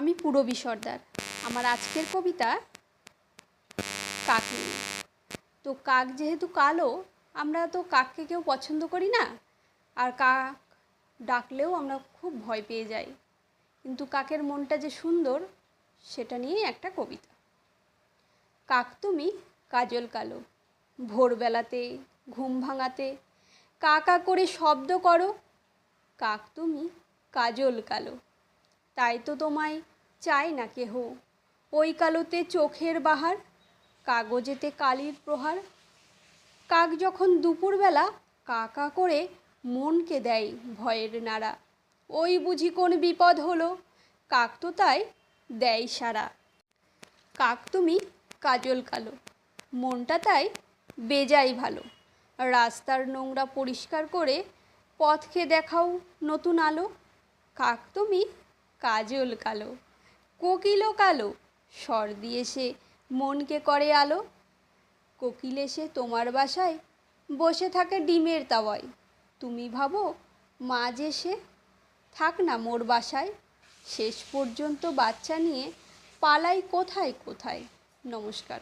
আমি পুরবী সর্দার আমার আজকের কবিতা কাক নিয়ে তো কাক যেহেতু কালো, আমরা তো কাককে কেউ পছন্দ করি না। আর কাক ডাকলেও আমরা খুব ভয় পেয়ে যাই। কিন্তু কাকের মনটা যে সুন্দর, সেটা নিয়েই একটা কবিতা। কাক তুমি কাজল কালো, ভোরবেলাতে, ঘুম ভাঙাতে কা কা করে শব্দ করো। কাক তুমি কাজল কালো। তাই তো তোমায় চায় না কেহ। ওই কালোতে চোখের বাহার, কাগজেতে কালির প্রহার। কাক যখন দুপুরবেলা কা কা করে মনকে দেয় ভয়ের নাড়া। ওই বুঝি কোন বিপদ হলো? কাক তো তাই দেয় সারা কাক তুমি কাজল কালো, মনটা তাই বেজাই ভালো। রাস্তার নোংরা পরিষ্কার করে পথকে দেখাও নতুন আলো। কাক তুমি কাজল কালো, কোকিলও কালো, স্বর দিয়ে সে মনকে করে আলো। কোকিল এসে তোমার বাসায় বসে থাকে ডিমের তাওয়ায়। তুমি ভাবো, মাঝ সে থাক না মোর বাসায়। শেষ পর্যন্ত বাচ্চা নিয়ে পালাই কোথায় কোথায়? নমস্কার।